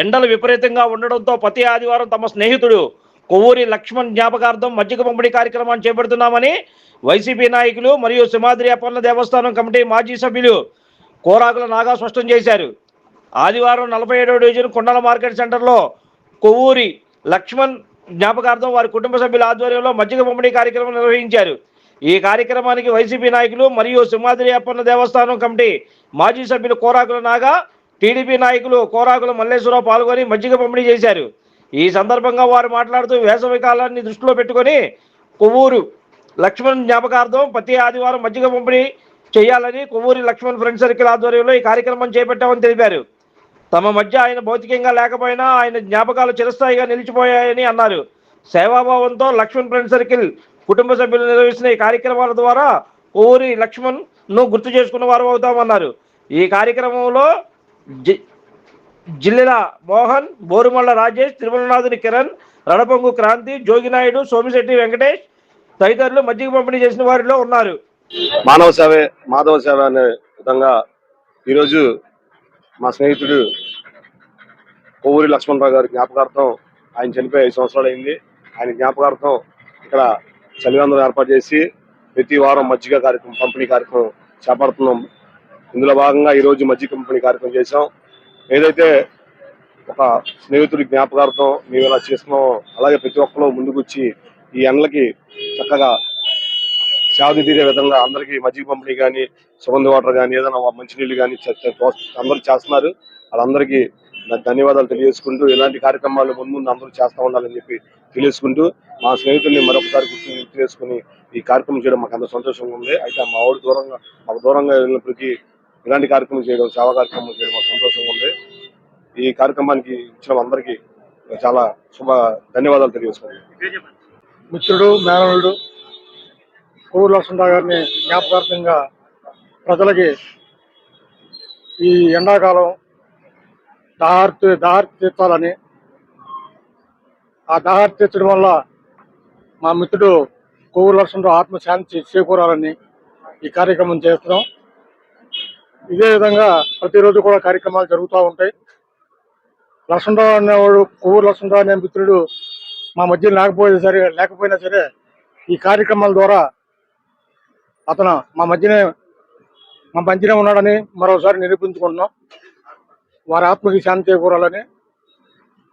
ఎండలు విపరీతంగా ఉండడంతో ప్రతి ఆదివారం తమ స్నేహితుడు కొవ్వూరి లక్ష్మణ్ జ్ఞాపకార్థం మజ్జిగ పంపిణీ కార్యక్రమాన్ని చేపడుతున్నామని వైసీపీ నాయకులు మరియు సింహాద్రి అప్పన్న దేవస్థానం కమిటీ మాజీ సభ్యులు కోరాకుల నాగా స్పష్టం చేశారు. ఆదివారం నలభై ఏడవ డివిజన్ కొండల మార్కెట్ సెంటర్లో కొవ్వూరి లక్ష్మణ్ జ్ఞాపకార్థం వారి కుటుంబ సభ్యుల ఆధ్వర్యంలో మజ్జిగ పంపిణీ కార్యక్రమం నిర్వహించారు. ఈ కార్యక్రమానికి వైసీపీ నాయకులు మరియు సింహాద్రి అప్పన్న దేవస్థానం కమిటీ మాజీ సభ్యులు కోరాకుల నాగా టీడీపీ నాయకులు కోరాకుల మల్లేశ్వరరావు పాల్గొని మజ్జిగ పంపిణీ చేశారు. ఈ సందర్భంగా వారు మాట్లాడుతూ వేసవి కాలాన్ని దృష్టిలో పెట్టుకొని కొవ్వూరు లక్ష్మణ్ జ్ఞాపకార్థం ప్రతి ఆదివారం మజ్జిగ పంపిణీ చేయాలని కొవ్వూరి లక్ష్మణ్ ఫ్రెండ్ సర్కిల్ ఆధ్వర్యంలో ఈ కార్యక్రమం చేపట్టామని తెలిపారు. తమ మధ్య ఆయన భౌతికంగా లేకపోయినా ఆయన జ్ఞాపకాలు చిరస్థాయిగా నిలిచిపోయాయని అన్నారు. సేవాభావంతో లక్ష్మణ్ ఫ్రెండ్ సర్కిల్ కుటుంబ సభ్యులు నిర్వహిస్తున్న ఈ కార్యక్రమాల ద్వారా కొవ్వూరి లక్ష్మణ్ను గుర్తు చేసుకున్న వారు అవుతామన్నారు. ఈ కార్యక్రమంలో జిల్లెల మోహన్ బోరుమల్ల రాజేష్ తిరుమలనాథుని కిరణ్ రణపొంగు క్రాంతి జోగినాయుడు సోమిశెట్టి వెంకటేష్ తదితరులు మజ్జిగ పంపిణీ చేసిన వారిలో ఉన్నారు. మానవ సేవే మాధవ సేవ అనే విధంగా ఈరోజు మా స్నేహితుడు కొవ్వూరి లక్ష్మణరావు గారి జ్ఞాపకార్థం ఆయన చనిపోయి ఐదు సంవత్సరాలు అయింది. ఆయన జ్ఞాపకార్థం ఇక్కడ చలివందనం ఏర్పాటు చేసి ప్రతి వారం మజ్జిగ కార్యక్రమం పంపిణీ కార్యక్రమం చేపడుతున్నాం. ఇందులో భాగంగా ఈరోజు మజ్జిగ కంపెనీ కార్యక్రమం చేశాం. ఏదైతే ఒక స్నేహితుడి జ్ఞాపకార్థం మేము ఇలా చేస్తున్నాం అలాగే ప్రతి ఒక్కరు ముందుకొచ్చి ఈ ఎండలకి చక్కగా శాది తీరే విధంగా అందరికీ మజ్జిగ పంపిణీ కానీ సుగంధ వాటర్ కానీ ఏదైనా మంచినీళ్ళు కానీ అందరూ చేస్తున్నారు. వాళ్ళందరికీ ధన్యవాదాలు తెలియజేసుకుంటూ ఇలాంటి కార్యక్రమాలు ముందు ముందు అందరూ చేస్తూ ఉండాలని చెప్పి తెలియజేసుకుంటూ మా స్నేహితుల్ని మరొకసారి గుర్తు గుర్తు చేసుకుని ఈ కార్యక్రమం చేయడం మాకు అంత సంతోషంగా ఉంది. అయితే మా ఊరు దూరంగా మాకు దూరంగా వెళ్ళినప్పటికీ ఇలాంటి కార్యక్రమం చేయడం సేవా కార్యక్రమం చేయడం మాకు సంతోషంగా ఉంది. ఈ కార్యక్రమానికి ఇచ్చిన అందరికీ చాలా శుభ ధన్యవాదాలు తెలియజేసుకుంటున్నాను మిత్రుడు మేనవుడు కోవూరు లక్ష్మణరావు గారిని జ్ఞాపకార్థంగా ప్రజలకి ఈ ఎండాకాలం దాహార్తి దాహార్తి తీర్చాలని ఆ దాహార్తి తీర్చడం వల్ల మా మిత్రుడు కోవూరు లక్ష్మణరావు ఆత్మశాంతి చేకూరాలని ఈ కార్యక్రమం చేస్తున్నాం. ఇదే విధంగా ప్రతిరోజు కూడా కార్యక్రమాలు జరుగుతూ ఉంటాయి. లక్ష్మణరావు అనేవాడు కొవ్వూరు లక్ష్మణరావు అనే మిత్రుడు మా మధ్య లేకపోయినా సరే లేకపోయినా సరే ఈ కార్యక్రమాల ద్వారా అతను మా మధ్యనే మా మధ్యనే ఉన్నాడని మరోసారి నిరూపించుకుంటున్నాం. వారి ఆత్మకి శాంతి చేకూరాలని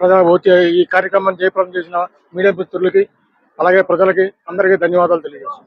ప్రజలు ఈ కార్యక్రమాన్ని జయప్రదం చేసిన మీడియా మిత్రులకి అలాగే ప్రజలకి అందరికీ ధన్యవాదాలు తెలియజేస్తున్నాం.